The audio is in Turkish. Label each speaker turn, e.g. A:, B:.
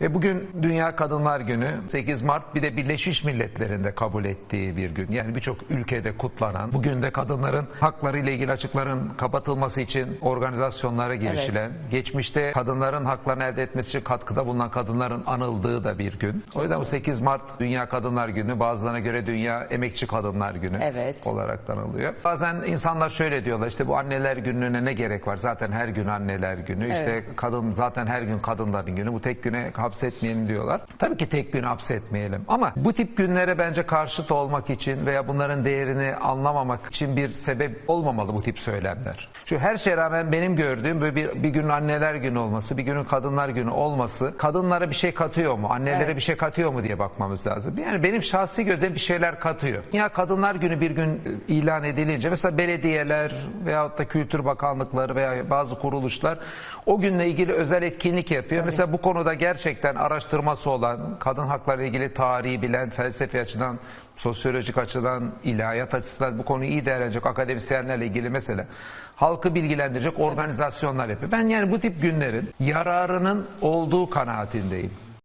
A: Ve bugün Dünya Kadınlar Günü 8 Mart bir de Birleşmiş Milletler'in de kabul ettiği bir gün. Yani birçok ülkede kutlanan, bugün de kadınların hakları ile ilgili açıkların kapatılması için organizasyonlara girişilen, geçmişte kadınların haklarını elde etmesi için katkıda bulunan kadınların anıldığı da bir gün. O yüzden bu 8 Mart Dünya Kadınlar Günü, bazılarına göre Dünya Emekçi Kadınlar Günü
B: Evet.
A: olarak anılıyor. Bazen insanlar şöyle diyorlar işte bu anneler gününe ne gerek var? Zaten her gün anneler günü. İşte kadın zaten her gün kadınların günü. Bu tek güne hapsetmeyelim diyorlar. Tabii ki tek günü hapsetmeyelim. Ama bu tip günlere bence karşıt olmak için veya bunların değerini anlamamak için bir sebep olmamalı bu tip söylemler. Şu her şeye rağmen benim gördüğüm böyle bir, bir günün anneler günü olması, bir günün kadınlar günü olması kadınlara bir şey katıyor mu? Annelere
B: Evet.
A: bir şey katıyor mu diye bakmamız lazım. Yani benim şahsi gözlemim bir şeyler katıyor. Ya Kadınlar Günü bir gün e, ilan edilince mesela belediyeler veyahut da Kültür Bakanlıkları veya bazı kuruluşlar o günle ilgili özel etkinlik yapıyor. Mesela bu konuda gerçekten araştırması olan, kadın hakları ile ilgili tarihi bilen, felsefi açıdan, sosyolojik açıdan, ilahiyat açısından bu konuyu iyi değerlendirecek akademisyenlerle ilgili mesela halkı bilgilendirecek organizasyonlar yapıyor. Ben yani bu tip günlerin yararının olduğu kanaatindeyim.